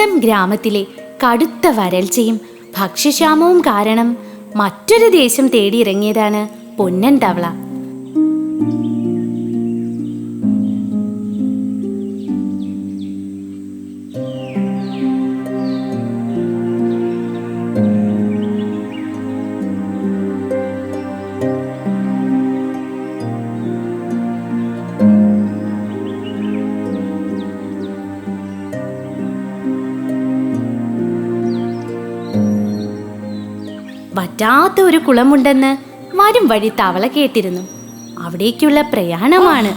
സ്വന്തം ഗ്രാമത്തിലെ കടുത്ത വരൾച്ചയും ഭക്ഷ്യക്ഷാമവും കാരണം മറ്റൊരു ദേശം തേടിയിറങ്ങിയതാണ് പൊന്നൻ തവള വറ്റാത്ത ഒരു കുളമുണ്ടെന്ന് വരും വഴി തവള കേട്ടിരുന്നു. അവിടേക്കുള്ള പ്രയാണമാണ്.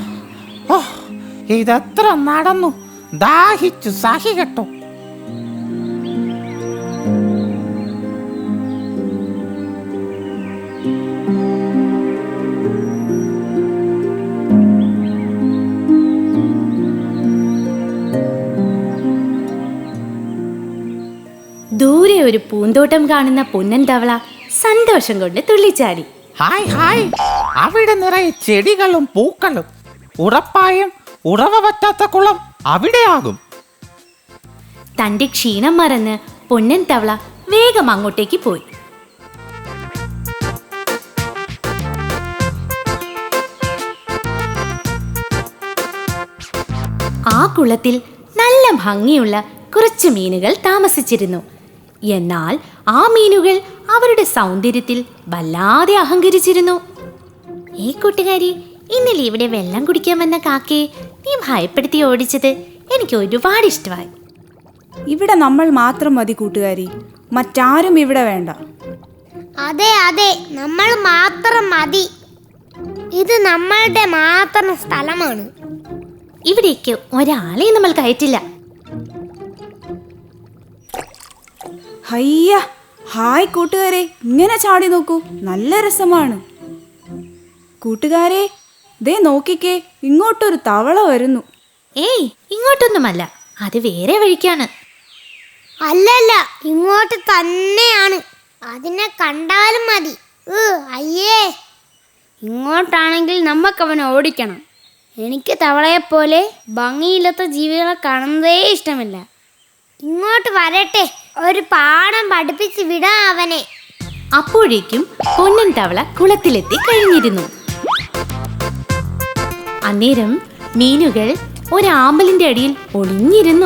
ഓ ഇതത്ര നടന്നു. ദാഹിച്ചു സഹി കേട്ടോ. ദൂരെ ഒരു പൂന്തോട്ടം കാണുന്ന പൊന്നൻ തവള സന്തോഷം കൊണ്ട് തുള്ളിച്ചാടി. ഹായ് ഹായ്. അവിടെ നിറയെ ചെടികളും പൂക്കളും. ഉറപ്പായും ഉറവ പറ്റാത്ത കുളം അവിടെയാകും. തന്റെ ക്ഷീണം മറന്ന് പൊന്നൻ തവള വേഗം അങ്ങോട്ടേക്ക് പോയി. ആ കുളത്തിൽ നല്ല ഭംഗിയുള്ള കുറച്ച് മീനുകൾ താമസിച്ചിരുന്നു. എന്നാൽ ആ മീനുകൾ അവരുടെ സൗന്ദര്യത്തിൽ വല്ലാതെ അഹങ്കരിച്ചിരുന്നു. ഈ കൂട്ടുകാരി ഇന്നലെ ഇവിടെ വെള്ളം കുടിക്കാൻ വന്ന കാക്കയെ നീ ഭയപ്പെടുത്തി ഓടിച്ചത് എനിക്ക് ഒരുപാട് ഇഷ്ടമായി. ഇവിടെ നമ്മൾ മാത്രം മതി കൂട്ടുകാരി. മറ്റാരും ഇവിടെ വേണ്ട. അതെ അതെ നമ്മൾ മാത്രം മതി. ഇത് നമ്മളുടെ മാത്രം സ്ഥലമാണ്. ഇവിടേക്ക് ഒരാളെ നമ്മൾ കയറ്റില്ല. ഹയ്യ ഹായ് കൂട്ടുകാരെ ഇങ്ങനെ ചാടി നോക്കൂ. നല്ല രസമാണ്. കൂട്ടുകാരെ ദേ നോക്കിക്കേ ഇങ്ങോട്ടൊരു തവള വരുന്നു. ഏയ് ഇങ്ങോട്ടൊന്നുമല്ല. അത് വേറെ വഴിക്കാണ്. അല്ലല്ല ഇങ്ങോട്ട് തന്നെയാണ്. അതിനെ കണ്ടാലും മതി. അയ്യേ. ഇങ്ങോട്ടാണെങ്കിൽ നമുക്ക് അവനെ ഓടിക്കണം. എനിക്ക് തവളയെപ്പോലെ ഭംഗിയില്ലാത്ത ജീവികളെ കാണുന്നതേ ഇഷ്ടമില്ല. ഇങ്ങോട്ട് വരട്ടെ. ഒരു പാഠം പഠിപ്പിച്ച് വിടാം അവനെ. അപ്പോഴേക്കും പൊന്നൻ തവള കുളത്തിലെത്തി കഴിഞ്ഞിരുന്നു. അന്നേരം മീനുകൾ ഒരാമ്പലിന്റെ അടിയിൽ ഒളിഞ്ഞിരുന്നു.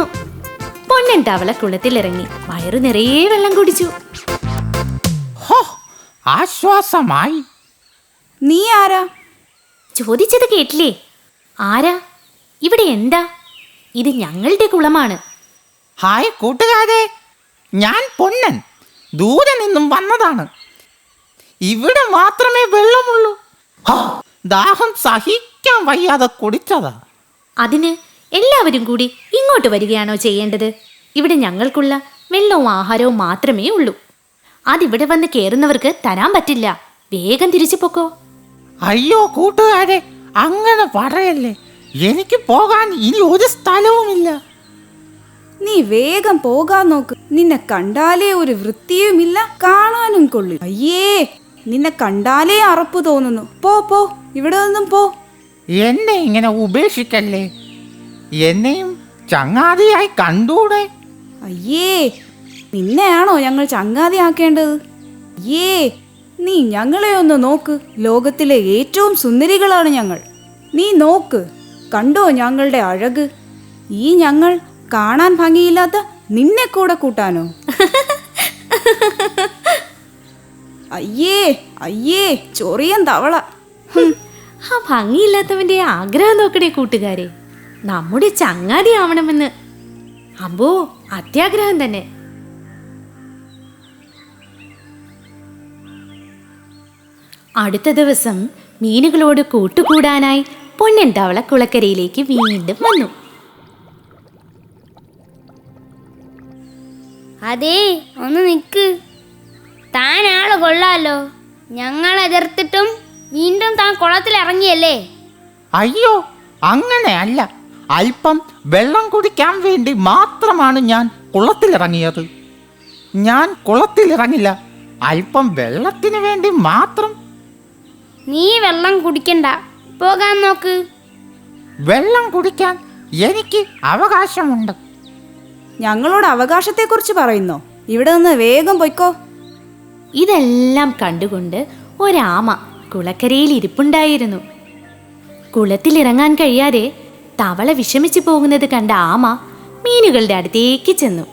പൊന്നൻ തവള കുളത്തിലിറങ്ങി വയറു നിറയെ വെള്ളം കുടിച്ചു. ഹോ ആശ്വാസമായി. നീ ആരാ? ചോദിച്ചത് കേട്ടില്ലേ? ആരാ? ഇവിടെ എന്താ? ഇത് ഞങ്ങളുടെ കുളമാണ്. ഹായ് കൂട്ടുകാരെ. ഞാൻ പൊന്നൻ. ദൂരെ നിന്നും വന്നതാണ്. ഇവിടെ മാത്രമേ വെള്ളമുള്ളൂ. ദാഹം സഹിക്കാൻ വയ്യാതെ കുടിച്ചതാ. അതിന് എല്ലാവരും കൂടി ഇങ്ങോട്ട് വരികയാണോ ചെയ്യേണ്ടത്? ഇവിടെ ഞങ്ങൾക്കുള്ള വെള്ളവും ആഹാരവും മാത്രമേ ഉള്ളൂ. അതിവിടെ വന്ന് കയറുന്നവർക്ക് തരാൻ പറ്റില്ല. വേഗം തിരിച്ചു പൊക്കോ. അയ്യോ കൂട്ടുകാരെ അങ്ങനെ പറയല്ലേ എനിക്ക് പോകാൻ ഇനി ഒരു സ്ഥലവുമില്ല. വേഗം പോകാൻ നോക്ക്. നിന്നെ കണ്ടാലേ ഒരു വൃത്തിയുമില്ല കാണാനും കൊള്ളു അയ്യേ നിന്നെ കണ്ടാലേ അറപ്പ് തോന്നുന്നു. പോ പോ ഇവിടെ നിന്നും പോ. എന്നെ ഇങ്ങനെ ഉപേക്ഷിക്കല്ലേ? എന്നെയും ചങ്ങാതിയായി കണ്ടൂടെ? അയ്യേ നിന്നെയാണോ ഞങ്ങൾ ചങ്ങാതിയാക്കേണ്ടത്? അയ്യേ നീ ഞങ്ങളെ ഒന്ന് നോക്ക്. ലോകത്തിലെ ഏറ്റവും സുന്ദരികളാണ് ഞങ്ങൾ. നീ നോക്ക്. കണ്ടോ ഞങ്ങളുടെ അഴക്? ഈ ഞങ്ങൾ കാണാൻ ഭംഗിയില്ലാത്ത നിന്നെ കൂടെ കൂട്ടാനോ? അയ്യേ അയ്യേ ചൊറിയൻ തവള. ആ ഭംഗിയില്ലാത്തവന്റെ ആഗ്രഹം നോക്കണേ കൂട്ടുകാരെ. നമ്മുടെ ചങ്ങാതി ആവണമെന്ന്. അമ്പോ അത്യാഗ്രഹം തന്നെ. അടുത്ത ദിവസം മീനുകളോട് കൂട്ടുകൂടാനായി പൊന്നൻ തവള കുളക്കരയിലേക്ക് വീണ്ടും വന്നു. അതേ ഒന്ന് നിക്ക്. താൻ ആൾ കൊള്ളാലോ. ഞങ്ങൾ എതിർത്തിട്ടും വീണ്ടും താൻ കുളത്തിൽ ഇറങ്ങിയല്ലേ അയ്യോ അങ്ങനെ അല്ല. അല്പം വെള്ളം കുടിക്കാൻ വേണ്ടി മാത്രമാണ് ഞാൻ കുളത്തിലിറങ്ങിയത്. ഞാൻ കുളത്തിലിറങ്ങില്ല. അല്പം വെള്ളത്തിന് വേണ്ടി മാത്രം. നീ വെള്ളം കുടിക്കണ്ട. പോകാൻ നോക്ക്. വെള്ളം കുടിക്കാൻ എനിക്ക് അവകാശമുണ്ട്. ഞങ്ങളോട് അവകാശത്തെക്കുറിച്ച് പറയുന്നോ? ഇവിടെ നിന്ന് വേഗം പൊയ്ക്കോ. ഇതെല്ലാം കണ്ടുകൊണ്ട് ഒരാമ കുളക്കരയിൽ ഇരിപ്പുണ്ടായിരുന്നു. കുളത്തിലിറങ്ങാൻ കഴിയാതെ തവള വിഷമിച്ചു പോകുന്നത് കണ്ട ആമ മീനുകളുടെ അടുത്തേക്ക് ചെന്നു.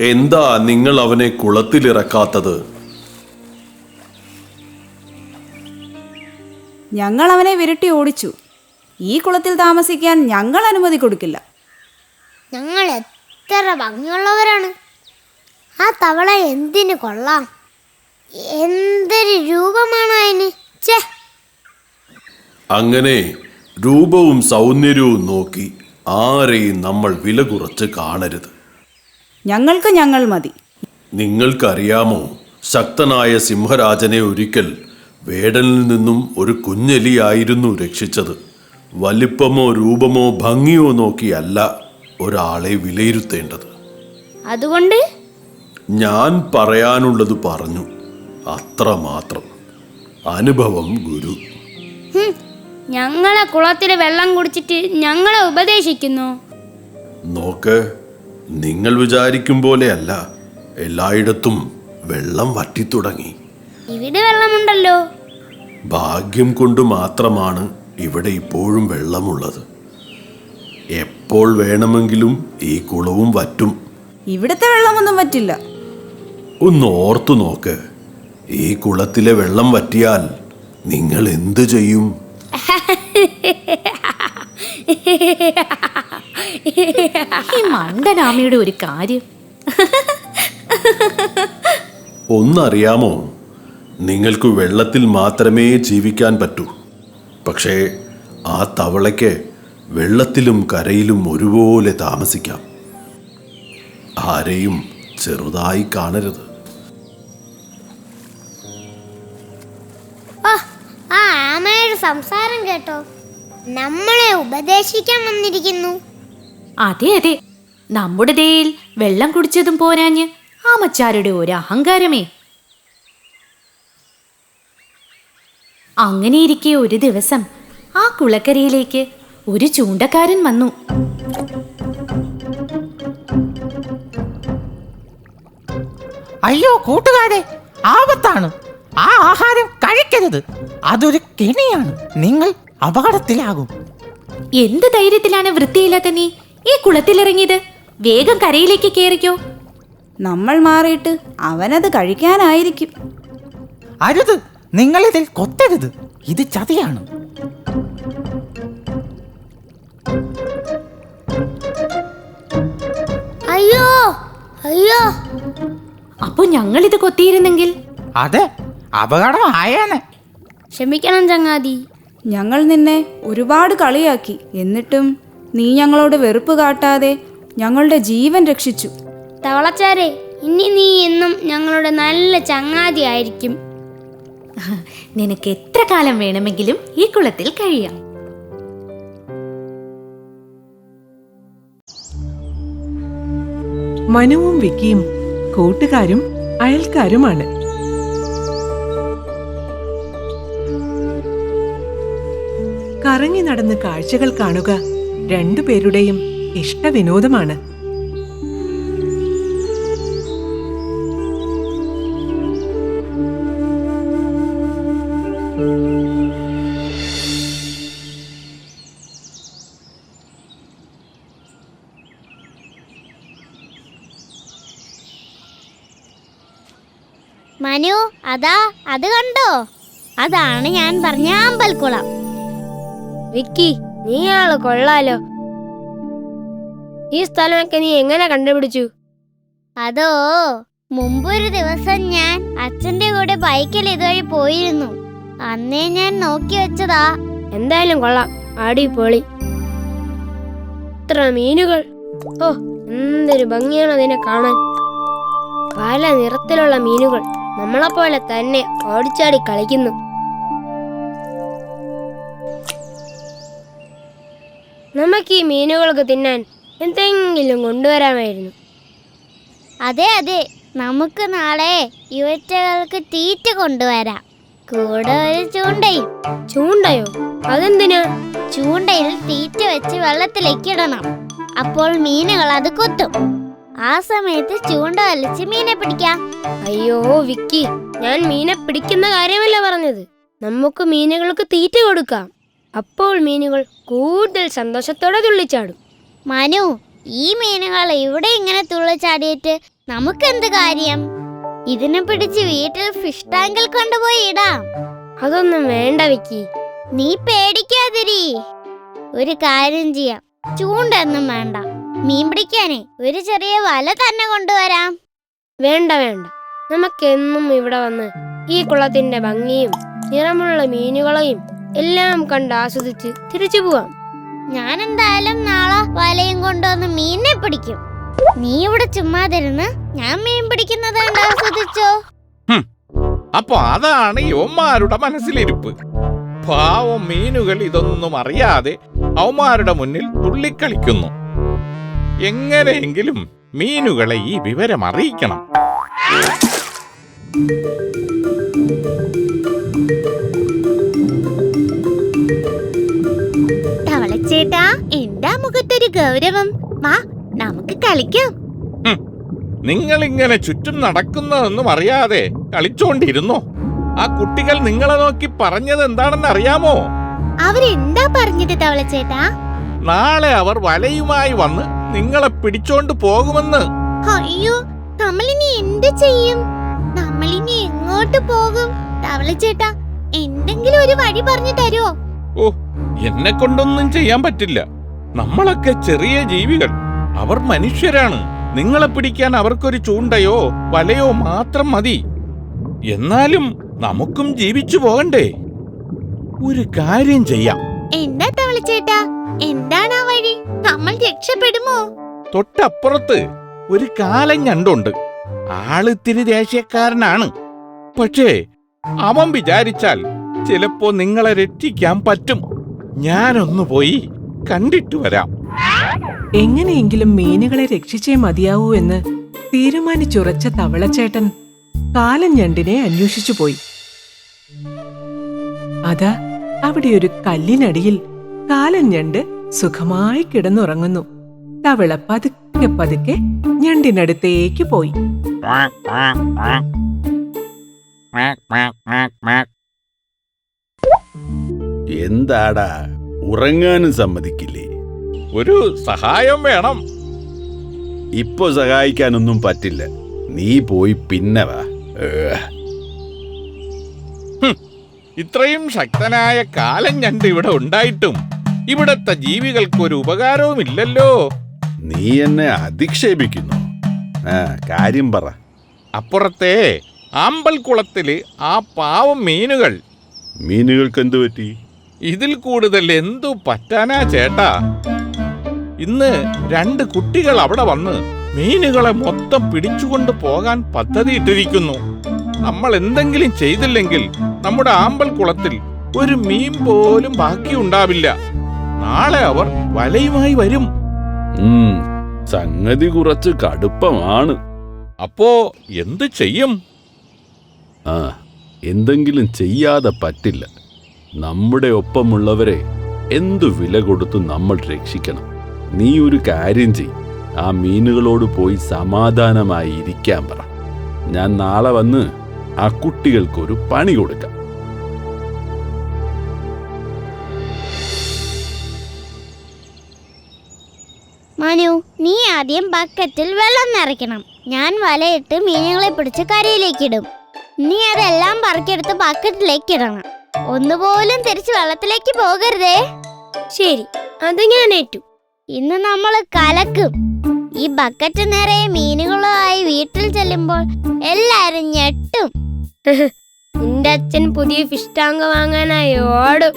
എന്താ നിങ്ങൾ അവനെ കുളത്തിലിറക്കാത്തത്? ഞങ്ങൾ അവനെ വിരട്ടി ഓടിച്ചു. ഈ കുളത്തിൽ താമസിക്കാൻ ഞങ്ങൾ അനുമതി കൊടുക്കില്ല. ഞങ്ങൾ എത്ര ഭംഗിയുള്ളവരാണ്. ആ തവള എന്തിന് കൊള്ളാം? എന്തൊരു രൂപമാണ് അതിന്? ഛേ. അങ്ങനെ രൂപവും സൗന്ദര്യവും നോക്കി ആരെയും നമ്മൾ വില കുറച്ച് കാണരുത്. ഞങ്ങൾക്ക് ഞങ്ങൾ മതി. നിങ്ങൾക്കറിയാമോ ശക്തനായ സിംഹരാജനെ ഒരിക്കൽ വേടനിൽ നിന്നും ഒരു കുഞ്ഞെലിയായിരുന്നു രക്ഷിച്ചത്. വലിപ്പമോ രൂപമോ ഭംഗിയോ നോക്കിയല്ല ഒരാളെ വിലയിരുത്തേണ്ടത്. അതുകൊണ്ട്? ഞാൻ പറയാനുള്ളത് പറഞ്ഞു. അത്ര മാത്രം അനുഭവം ഗുരു. ഞങ്ങളെ കുളത്തിലെ വെള്ളം കുടിച്ചിട്ട് ഞങ്ങളെ ഉപദേശിക്കുന്നു. നോക്ക് നിങ്ങൾ വിചാരിക്കും പോലെയല്ല. എല്ലായിടത്തും വെള്ളം വറ്റിത്തുടങ്ങി. ഇവിടെ വെള്ളമുണ്ടല്ലോ. ഭാഗ്യം കൊണ്ട് മാത്രമാണ് ഇവിടെ ഇപ്പോഴും വെള്ളമുള്ളത്. എപ്പോൾ വേണമെങ്കിലും ഈ കുളവും വറ്റും. ഇവിടുത്തെ വെള്ളമൊന്നും പറ്റില്ല ഒന്ന് ഓർത്തു നോക്ക്. ഈ കുളത്തിലെ വെള്ളം വറ്റിയാൽ നിങ്ങൾ എന്തു ചെയ്യും? ഈ മണ്ടനാമയുടെ ഒരു കാര്യം. ഒന്നറിയാമോ? നിങ്ങൾക്ക് വെള്ളത്തിൽ മാത്രമേ ജീവിക്കാൻ പറ്റൂ. പക്ഷേ ആ തവളയ്ക്ക് വെള്ളത്തിലും കരയിലും ഒരുപോലെ താമസിക്കാം. ആരെയും ചെറുതായി കാണരുത്. ആ ആമയുടെ സംസാരം കേട്ടോ. നമ്മളെ ഉപദേശിക്കാൻ വന്നിരിക്കുന്നു. അതെ അതെ. നമ്മുടെ ദേയിൽ വെള്ളം കുടിച്ചതും പോരാഞ്ഞ് ആമച്ചാരുടെ ഒരു അഹങ്കാരമേ. അങ്ങനെയിരിക്കെ ഒരു ദിവസം ആ കുളക്കരയിലേക്ക് ഒരു ചൂണ്ടക്കാരൻ വന്നു. അയ്യോ കൂട്ടുകാരെ ആപത്താണ്. ആ ആഹാരം കഴിക്കരുത്. അതൊരു കെണിയാണ്. നിങ്ങൾ അപകടത്തിലാകും. എന്ത് ധൈര്യത്തിലാണ് വൃത്തിയില്ലാത്ത നീ ഈ കുളത്തിലിറങ്ങിയത്? വേഗം കരയിലേക്ക് കയറിക്കോ നമ്മൾ മാറിയിട്ട് അവനത് കഴിക്കാനായിരിക്കും. അരുത്. നിങ്ങളിതിൽ കൊത്തരുത്. ഇത് ചതിയാണ്. അയ്യോ അയ്യോ. അപ്പൊ ഇത് കൊത്തിയിരുന്നെങ്കിൽ? അതെ അപകടം ആയേനെ ക്ഷമിക്കണം ചങ്ങാതി. ഞങ്ങൾ നിന്നെ ഒരുപാട് കളിയാക്കി. എന്നിട്ടും നീ ഞങ്ങളോട് വെറുപ്പ് കാട്ടാതെ ഞങ്ങളുടെ ജീവൻ രക്ഷിച്ചു. തവളച്ചാരെ ഇനി നീ എന്നും ഞങ്ങളുടെ നല്ല ചങ്ങാതി ആയിരിക്കും നിനക്ക് എത്ര കാലം വേണമെങ്കിലും ഈ കുളത്തിൽ കഴിയാം. മനുവും വിക്കിയും കൂട്ടുകാരും അയൽക്കാരുമാണ്. കറങ്ങി നടന്ന് കാഴ്ചകൾ കാണുക രണ്ടുപേരുടെയും ഇഷ്ടവിനോദമാണ്. അതാ അത് കണ്ടോ? അതാണ് ഞാൻ പറഞ്ഞ അമ്പൽക്കുളം. വിക്കി നീ ആൾ കൊള്ളാലോ. ഈ സ്ഥലമൊക്കെ നീ എങ്ങനെ കണ്ടുപിടിച്ചു? അതോ മുമ്പൊരു ദിവസം ഞാൻ അച്ഛന്റെ കൂടെ ബൈക്കിൽ ഇതുവഴി പോയിരുന്നു. അന്നേ ഞാൻ നോക്കി വെച്ചതാ. എന്തായാലും കൊള്ളാം. അടിപൊളി ഇത്ര മീനുകൾ. ഓ എന്തൊരു ഭംഗിയാണ് അതിനെ കാണാൻ. പല നിറത്തിലുള്ള മീനുകൾ. നമ്മളെപ്പോലെ തന്നെ ഓടിച്ചാടി കളിക്കുന്നു. നമുക്ക് ഈ മീനുകൾക്ക് തിന്നാൻ എന്തെങ്കിലും കൊണ്ടുവരാമായിരുന്നു. അതെ അതെ. നമുക്ക് നാളെ യുവറ്റകൾക്ക് തീറ്റ കൊണ്ടുവരാം. കൂടെ ഒരു ചൂണ്ടയും. ചൂണ്ടയോ? അതെന്തിനാ? ചൂണ്ടയിൽ തീറ്റ വെച്ച് വെള്ളത്തിലേക്ക് ഇടണം. അപ്പോൾ മീനുകൾ അത് കൊത്തും. ആ സമയത്ത് ചൂണ്ട വലിച്ച് മീനെ പിടിക്കാം. അയ്യോ വിക്കി ഞാൻ മീനെ പിടിക്കുന്ന കാര്യമല്ല പറഞ്ഞത്. നമുക്ക് മീനുകൾക്ക് തീറ്റ കൊടുക്കാം. അപ്പോൾ മീനുകൾ കൂടുതൽ സന്തോഷത്തോടെ തുള്ളിച്ചാടും. മനു ഈ മീനുകൾ ഇവിടെ ഇങ്ങനെ തുള്ളിച്ചാടിയിട്ട് നമുക്കെന്ത് കാര്യം? ഇതിനെ പിടിച്ച് വീട്ടിൽ ഫിഷ് ടാങ്കിൽ കൊണ്ടുപോയി ഇടാം. അതൊന്നും വേണ്ട വിക്കി. നീ പേടിക്കാതിരി. ഒരു കാര്യം ചെയ്യാം. ചൂണ്ടൊന്നും വേണ്ട. മീൻ പിടിക്കാനേ ഒരു ചെറിയ വല തന്നെ കൊണ്ടുവരാം. വേണ്ട വേണ്ട. നമുക്കെന്നും ഇവിടെ വന്ന് ഈ കുളത്തിന്റെ ഭംഗിയും നിറമുള്ള മീനുകളെയും എല്ലാം കണ്ട് ആസ്വദിച്ച് തിരിച്ചു പോവാം. ഞാൻ എന്തായാലും നാളെ വലയും കൊണ്ടുവന്ന് മീനിനെ പിടിക്കും. നീ ഇവിടെ ചുമ്മാതിരുന്ന് ഞാൻ മീൻ പിടിക്കുന്നത് കണ്ട് ആസ്വദിച്ചോ? അപ്പൊ അതാണ് യോമാരുടെ മനസ്സിലിരിപ്പ്. പാവം മീനുകൾ ഇതൊന്നും അറിയാതെ അവന്മാരുടെ മുന്നിൽ തുള്ളിക്കളിക്കുന്നു. എങ്ങനെയെങ്കിലും മീനുകളെ ഈ വിവരം അറിയിക്കണം. തവളച്ചേട്ടാ എന്താ മുഖത്തൊരു ഗൗരവം? വാ നമുക്ക് കളിക്കാം. നിങ്ങൾ ഇങ്ങനെ ചുറ്റും നടക്കുന്നതൊന്നും അറിയാതെ കളിച്ചോണ്ടിരുന്നോ? ആ കുട്ടികൾ നിങ്ങളെ നോക്കി പറഞ്ഞത് എന്താണെന്ന് അറിയാമോ? അവരെന്താ പറഞ്ഞത് തവളച്ചേട്ടാ നാളെ അവർ വലയുമായി വന്ന് നിങ്ങളെ പിടിച്ചോണ്ട് പോകുമെന്ന്. അയ്യോ നമ്മളിനി എന്ത് ചെയ്യും? നമ്മളിനി എങ്ങോട്ട് പോകും? തവളച്ചേട്ടാ എന്തെങ്കിലും ഒരു വഴി പറഞ്ഞു തരുമോ ഓ എന്നെ കൊണ്ടൊന്നും ചെയ്യാൻ പറ്റില്ല. നമ്മളൊക്കെ ചെറിയ ജീവികൾ. അവർ മനുഷ്യരാണ്. നിങ്ങളെ പിടിക്കാൻ അവർക്കൊരു ചൂണ്ടയോ വലയോ മാത്രം മതി. എന്നാലും നമുക്കും ജീവിച്ചു പോകണ്ടേ. ഒരു കാര്യം ചെയ്യാം. എന്താ തവളച്ചേട്ടാ എന്താണ് ആ നമ്മൾ രക്ഷപ്പെടുമോ? തൊട്ടപ്പുറത്ത് ഒരു കാലം ഞണ്ടുണ്ട്. ആളിത്തിരി ദേഷ്യക്കാരനാണ് പക്ഷേ അവൻ വിചാരിച്ചാൽ ചിലപ്പോ നിങ്ങളെ രക്ഷിക്കാൻ പറ്റും. ഞാനൊന്നു പോയി കണ്ടിട്ട് വരാം. എങ്ങനെയെങ്കിലും മീനുകളെ രക്ഷിച്ചേ മതിയാവൂ എന്ന് തീരുമാനിച്ചുറച്ച തവളച്ചേട്ടൻ കാലം ഞണ്ടിനെ അന്വേഷിച്ചു പോയി. അതാ അവിടെ ഒരു കല്ലിനടിയിൽ കാലൻ ഞണ്ട് സുഖമായി കിടന്നുറങ്ങുന്നു. തവള പതുക്കെ പതുക്കെ ഞണ്ടിനടുത്തേക്ക് പോയി. എന്താടാ? ഉറങ്ങാനും സമ്മതിക്കില്ലേ? ഒരു സഹായം വേണം. ഇപ്പൊ സഹായിക്കാനൊന്നും പറ്റില്ല. നീ പോയി പിന്നെ വാ. ഇത്രയും ശക്തനായ കാലം ഞണ്ട് ഇവിടെ ഉണ്ടായിട്ടും ഇവിടത്തെ ജീവികൾക്ക് ഒരു ഉപകാരവുമില്ലല്ലോ. നീ എന്നെ അധിക്ഷേപിക്കുന്നു. കാര്യം പറ. അപ്പുറത്തെ ആമ്പൽ കുളത്തിൽ ആ പാവം മീനുകൾ. മീനുകൾക്ക് എന്തു പറ്റി? ഇതിൽ കൂടുതൽ എന്തു പറ്റാനാ ചേട്ടാ? ഇന്ന് രണ്ട് കുട്ടികൾ അവിടെ വന്ന് മീനുകളെ മൊത്തം പിടിച്ചുകൊണ്ട് പോകാൻ പദ്ധതിയിട്ടിരിക്കുന്നു. നമ്മൾ എന്തെങ്കിലും ചെയ്തില്ലെങ്കിൽ നമ്മുടെ ആമ്പൽ കുളത്തിൽ ഒരു മീൻ പോലും ബാക്കിയുണ്ടാവില്ല. നാളെ അവർ വലയുമായി വരും. സംഗതി കുറച്ച് കടുപ്പമാണ്. അപ്പോ എന്ത് ചെയ്യും? ആ എന്തെങ്കിലും ചെയ്യാതെ പറ്റില്ല. നമ്മുടെ ഒപ്പമുള്ളവരെ എന്തു വില കൊടുത്തു നമ്മൾ രക്ഷിക്കണം? നീ ഒരു കാര്യം ചെയ് ആ മീനുകളോട് പോയി സമാധാനമായി ഇരിക്കാൻ പറ. ഞാൻ നാളെ വന്ന് ആ കുട്ടികൾക്കൊരു പണി കൊടുക്കാം. മനു നീ ആദ്യം ബക്കറ്റിൽ വെള്ളം നിറയ്ക്കണം. ഞാൻ വലയിട്ട് മീനുകളെ പിടിച്ച് കരയിലേക്ക് ഇടും നീ അതെല്ലാം പറക്കെടുത്ത് ബക്കറ്റിലേക്ക് ഇടണം. ഒന്നുപോലും തിരിച്ച് വെള്ളത്തിലേക്ക് പോകരുതേ. ശരി അത് ഞാൻ ഏറ്റു ഇന്ന് നമ്മൾ കലക്കും. ഈ ബക്കറ്റ് നിറയെ മീനുകളുമായി വീട്ടിൽ ചെല്ലുമ്പോൾ എല്ലാരും ഞെട്ടും. നിന്റെ അച്ഛൻ പുതിയ ഫിഷ് ടാങ്ക് വാങ്ങാനായി ഓടും.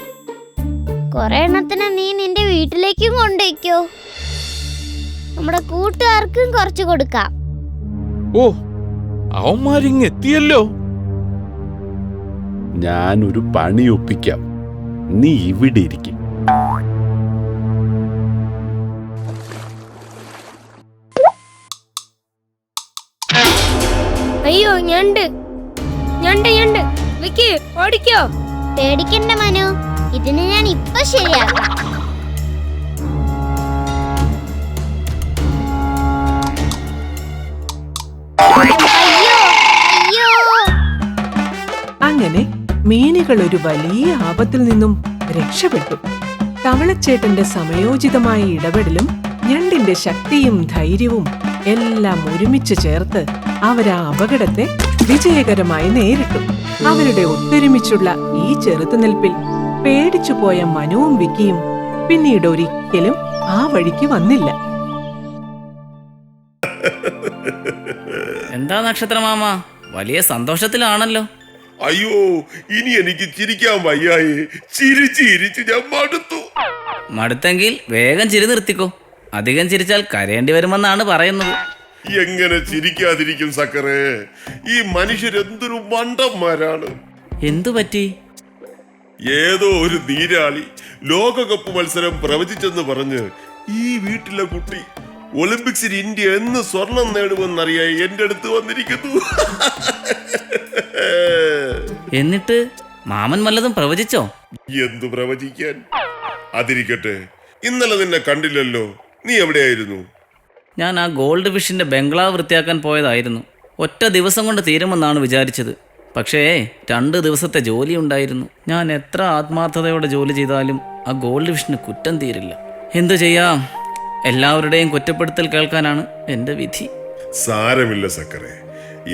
കൊറേ എണ്ണത്തിന് നീ നിന്റെ വീട്ടിലേക്കും കൊണ്ടുവയ്ക്കോ നമ്മുടെ കൂട്ടുകാർക്കും കുറച്ച് കൊടുക്കാം. ഓ അവന്മാരിങ് എത്തിയല്ലോ ഞാൻ ഒരു പണി ഒപ്പിക്കാം. നീ ഇവിടെ ഇരിക്കും. അയ്യോ ഞണ്ട്. ഞണ്ട് ഞണ്ട്. വിക്കി ഓടിക്കോ. പേടിക്കണ്ട മനു. ഇതിന് ഞാൻ ഇപ്പൊ ശരിയാക്കാം മീനുകൾ ഒരു വലിയ ആപത്തിൽ നിന്നും രക്ഷപ്പെട്ടു. തവളച്ചേട്ടന്റെ സമയോചിതമായ ഇടപെടലും ഞണ്ടിന്റെ ശക്തിയും ധൈര്യവും എല്ലാം ഒരുമിച്ച് ചേർത്ത് അവർ ആ അപകടത്തെ വിജയകരമായി നേരിട്ടു. അവരുടെ ഒത്തൊരുമിച്ചുള്ള ഈ ചെറുത്തുനിൽപ്പിൽ പേടിച്ചുപോയ മനുവും വിക്കിയും പിന്നീട് ഒരിക്കലും ആ വഴിക്ക് വന്നില്ല. എന്താ നക്ഷത്രമാമ? വലിയ സന്തോഷത്തിലാണല്ലോ. അയ്യോ ഇനി എനിക്ക് ചിരിക്കാൻ വയ്യായേ. ചിരിച്ച് ചിരിച്ച് ഞാൻ മടുത്തു. മടുത്തെങ്കിൽ വേഗം ചിരി നിർത്തിക്കോ. അധികം ചിരിച്ചാൽ കരയേണ്ടി വരുമെന്നാണ് പറയുന്നത്. എങ്ങനെ ചിരിക്കാതിരിക്കും സക്കറേ? ഈ മനുഷ്യരെന്തൊരു മണ്ടന്മാരാണ്. എന്തു പറ്റി? ഏതോ ഒരു നീരാളി ലോകകപ്പ് മത്സരം പ്രവചിച്ചെന്ന് പറഞ്ഞ് ഈ വീട്ടിലെ കുട്ടി ഒളിമ്പിക്സിൽ ഇന്ത്യ എന്ന് സ്വർണം നേടുമെന്നറിയായി എന്റെ അടുത്ത് വന്നിരിക്കുന്നു. എന്നിട്ട് മാമൻ വല്ലതും പ്രവചിച്ചോ? എന്തു പ്രവചിക്കാൻ? അതിരിക്കട്ടെ. ഇന്നലെ നിന്നെ കണ്ടില്ലല്ലോ. നീ എവിടെയായിരുന്നു? ഞാൻ ആ ഗോൾഡ് ഫിഷിന്റെ ബംഗ്ലാവ് വൃത്തിയാക്കാൻ പോയതായിരുന്നു. ഒറ്റ ദിവസം കൊണ്ട് തീരുമെന്നാണ് വിചാരിച്ചത്. പക്ഷേ രണ്ട് ദിവസത്തെ ജോലി ഉണ്ടായിരുന്നു. ഞാൻ എത്ര ആത്മാർത്ഥതയോടെ ജോലി ചെയ്താലും ആ ഗോൾഡ് ഫിഷിന് കുറ്റം തീരില്ല. എന്തു ചെയ്യാം? എല്ലാവരുടെയും കുറ്റപ്പെടുത്തൽ കേൾക്കാനാണ് എന്റെ വിധി. സാരമില്ല സക്കറെ.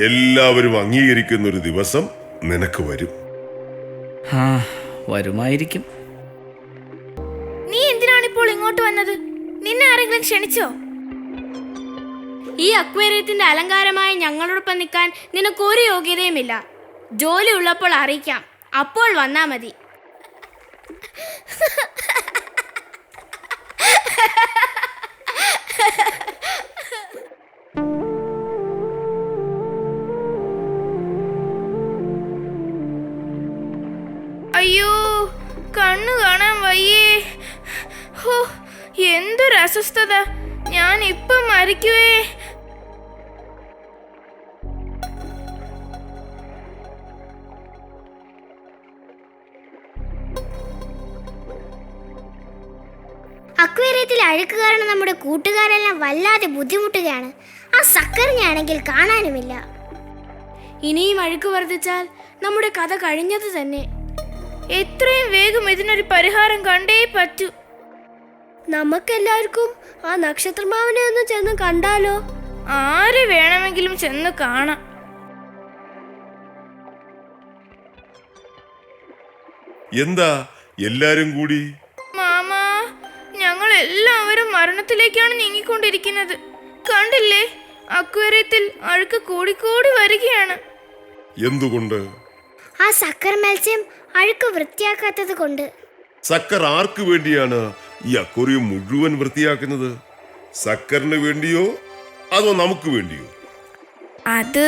എല്ലാവരും അംഗീകരിക്കുന്ന ഒരു ദിവസം നിനക്ക് വരും. ആ വരുമായിരിക്കും. നീ എന്തിനാണ് ഇപ്പോൾ ഇങ്ങോട്ട് വന്നത്? നിന്നെ ആരെങ്കിലും ക്ഷണിച്ചോ? ഈ അക്വേറിയത്തിന്റെ അലങ്കാരമായി ഞങ്ങളോടൊപ്പം നിൽക്കാൻ നിനക്ക് ഒരു യോഗ്യതയുമില്ല. ജോലി ഉള്ളപ്പോൾ അറിയിക്കാം. അപ്പോൾ വന്നാ മതി. അക്വേറിയത്തിൽ അഴുക്ക് കാരണം നമ്മുടെ കൂട്ടുകാരെല്ലാം വല്ലാതെ ബുദ്ധിമുട്ടുകയാണ്. ആ സക്കറിനാണെങ്കിൽ കാണാനുമില്ല. ഇനിയും അഴുക്ക് വർദ്ധിച്ചാൽ നമ്മുടെ കഥ കഴിഞ്ഞത് തന്നെ. എത്രയും വേഗം ഇതിനൊരു പരിഹാരം കണ്ടേ പറ്റൂ. നമുക്കെല്ലാവർക്കും ആ നക്ഷത്രമാവനെ ഒന്ന് ചെന്ന് കണ്ടാലോ? ആര് വേണമെങ്കിലും ചെന്ന് കാണാം. എന്താ എല്ലാരും കൂടി? എല്ലാവരും മരണത്തിലേക്കാണ് നീങ്ങിക്കൊണ്ടിരിക്കുന്നത്. കണ്ടില്ലേ? അക്വേറിയത്തിൽ അഴുക്ക് കൂടിക്കൂടി വരികയാണ്. എന്തുകൊണ്ട്? ആ സക്കർ മത്സ്യം അഴുക്ക് വൃത്തിയാക്കാത്തത് കൊണ്ട്. സക്കർ ആർക്ക് വേണ്ടിയാണ് ഈ അക്വേറിയം മുഴുവൻ വൃത്തിയാക്കുന്നത്? സക്കറിന് വേണ്ടിയോ? അതോ നമുക്ക് വേണ്ടിയോ? അത്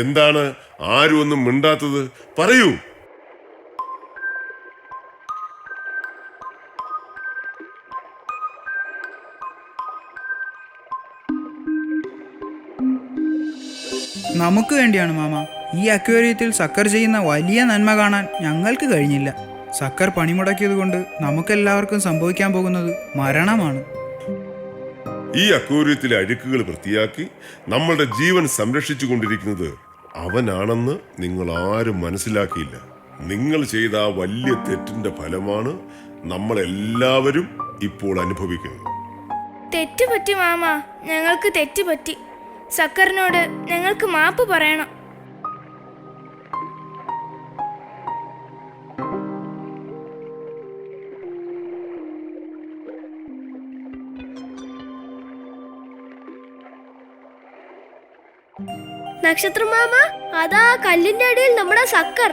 എന്താണ്? ആരും ഒന്നും മിണ്ടാത്തത് പറയൂ. നമുക്ക് വേണ്ടിയാണ് മാമ. ഈ അക്വേറിയത്തിൽ സക്കർ ചെയ്യുന്ന വലിയ നന്മ കാണാൻ ഞങ്ങൾക്ക് കഴിഞ്ഞില്ല. സക്കർ പണിമുടക്കിയത് കൊണ്ട് നമുക്കെല്ലാവർക്കും സംഭവിക്കാൻ പോകുന്നത് മരണമാണ്. ഈ അക്വേറിയത്തിലെ അഴുക്കുകൾ വൃത്തിയാക്കി നമ്മളുടെ ജീവൻ സംരക്ഷിച്ചു കൊണ്ടിരിക്കുന്നത് അവനാണെന്ന് നിങ്ങൾ ആരും മനസ്സിലാക്കിയില്ല. നിങ്ങൾ ചെയ്ത ആ വലിയ തെറ്റിന്റെ ഫലമാണ് നമ്മളെല്ലാവരും ഇപ്പോൾ അനുഭവിക്കുന്നത്. തെറ്റുപറ്റി മാമ. ഞങ്ങൾക്ക് തെറ്റുപറ്റി. സക്കറിനോട് ഞങ്ങൾക്ക് മാപ്പ് പറയണം. നക്ഷത്രമാമ അതാ കല്ലിന്റെ അടിയിൽ നമ്മുടെ സക്കർ.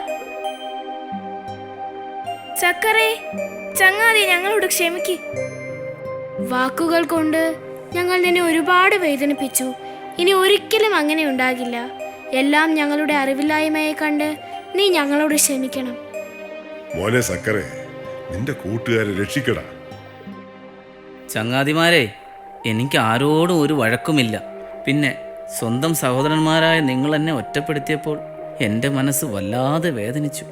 സക്കറേ ചങ്ങാതി ഞങ്ങളോട് ക്ഷമിക്ക്. വാക്കുകൾ കൊണ്ട് ഞങ്ങൾ നിന്നെ ഒരുപാട് വേദനിപ്പിച്ചു. ഇനി ഒരിക്കലും അങ്ങനെ ഉണ്ടാകില്ല. എല്ലാം ഞങ്ങളുടെ അറിവില്ലായ്മയെ കണ്ട് നീ ഞങ്ങളോട് ക്ഷമിക്കണം. മോനെ സക്കറെ നിന്റെ കൂട്ടുകാരെ രക്ഷിക്കടാ. ചങ്ങാതിമാരെ എനിക്ക് ആരോടും ഒരു വഴക്കുമില്ല. പിന്നെ സ്വന്തം സഹോദരന്മാരായ നിങ്ങൾ എന്നെ ഒറ്റപ്പെടുത്തിയപ്പോൾ എന്റെ മനസ്സ് വല്ലാതെ വേദനിച്ചു.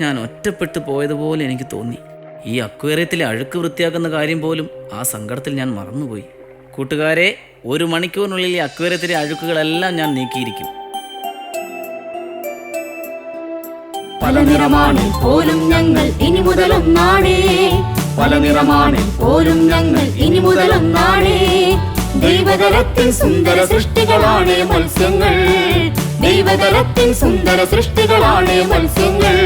ഞാൻ ഒറ്റപ്പെട്ടു പോയതുപോലെ എനിക്ക് തോന്നി. ഈ അക്വേറിയത്തിലെ അഴുക്ക് വൃത്തിയാക്കുന്ന കാര്യം പോലും ആ സങ്കടത്തിൽ ഞാൻ മറന്നുപോയി. കൂട്ടുകാരെ ഒരു മണിക്കൂറിനുള്ളിൽ ഈ അക്വേറിയത്തിലെ അഴുക്കുകളെല്ലാം ഞാൻ നീക്കിയിരിക്കും. പല നിറമാണ് പോലും ഞങ്ങൾ ഇനി മുതലൊന്നാടേ പല നിറമാണ് പോലും ഞങ്ങൾ ഇനി മുതലൊന്നാടേ ദൈവതലത്തിൽ സുന്ദര സൃഷ്ടികളാണ് മത്സ്യങ്ങൾ. ദൈവതലത്തിൽ സുന്ദര സൃഷ്ടികളാണ് മത്സ്യങ്ങൾ.